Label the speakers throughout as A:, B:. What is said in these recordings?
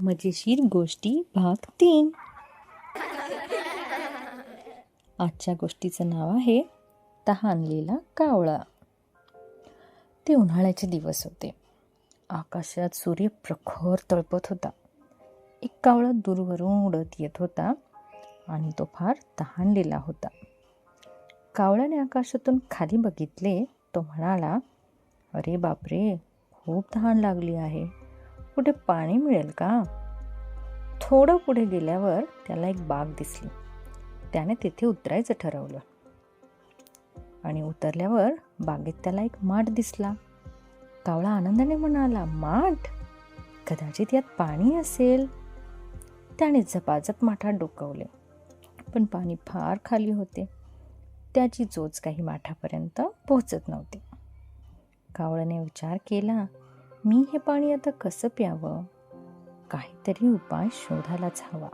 A: मजेशीर गोष्टी भाग तीन. आजच्या गोष्टीचं नाव आहे तहानलेला कावळा. ते उन्हाळ्याचे दिवस होते. आकाशात सूर्य प्रखर तळपत होता. एक कावळा दूरवरून उडत येत होता आणि तो फार तहानलेला होता. कावळ्याने आकाशातून खाली बघितले तो म्हणाला अरे बापरे खूप तहान लागली आहे. कुठे पाणी मिळेल का? थोडं पुढे गेल्यावर त्याला एक बाग दिसली. त्याने तिथे उतरायचं ठरवलं. आणि उतरल्यावर बागेत त्याला एक माठ दिसला. कावळा आनंदाने म्हणाला माठ? कदाचित यात पाणी असेल. त्याने झपाझप माठात डोकवले. पण पाणी फार खाली होते. त्याची चोच काही माठापर्यंत पोहोचत नव्हती. कावळ्याने विचार केला मी हे पाणी आता कसं प्यावं? काहीतरी उपाय शोधायलाच हवा.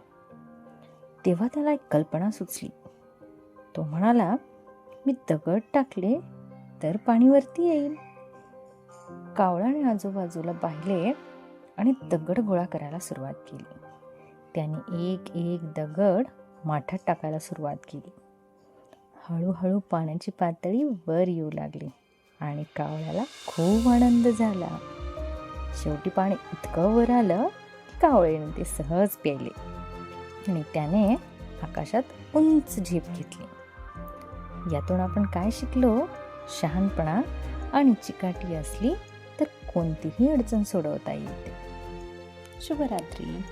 A: तेव्हा त्याला एक कल्पना सुचली. तो म्हणाला मी दगड टाकले तर पाणीवरती येईल. कावळाने आजूबाजूला पाहिले आणि दगड गोळा करायला सुरुवात केली. त्याने एक एक दगड माठात टाकायला सुरुवात केली. हळूहळू पाण्याची पातळी वर येऊ लागली आणि कावळ्याला खूप आनंद झाला. शेवटी पाणी इतकं वर आलं की कावळेने ते सहज प्यायले. आणि त्याने आकाशात उंच झेप घेतली. यातून आपण काय शिकलो? शहाणपणा आणि चिकाटी असली तर कोणतीही अडचण सोडवता येते. शुभरात्री.